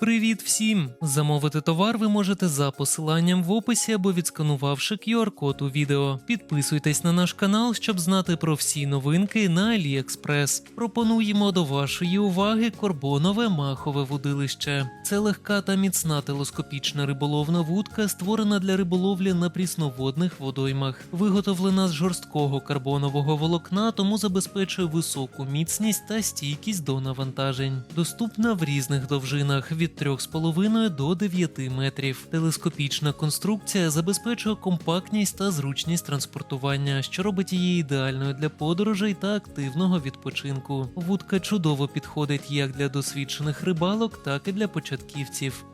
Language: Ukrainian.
Привіт всім! Замовити товар ви можете за посиланням в описі або відсканувавши QR-код у відео. Підписуйтесь на наш канал, щоб знати про всі новинки на AliExpress. Пропонуємо до вашої уваги корбонове махове вудилище. Це легка та міцна телескопічна риболовна вудка, створена для риболовлі на прісноводних водоймах. Виготовлена з жорсткого карбонового волокна, тому забезпечує високу міцність та стійкість до навантажень. Доступна в різних довжинах від 3,5 до 9 метрів. Телескопічна конструкція забезпечує компактність та зручність транспортування, що робить її ідеальною для подорожей та активного відпочинку. Вудка чудово підходить як для досвідчених рибалок, так і для початківців.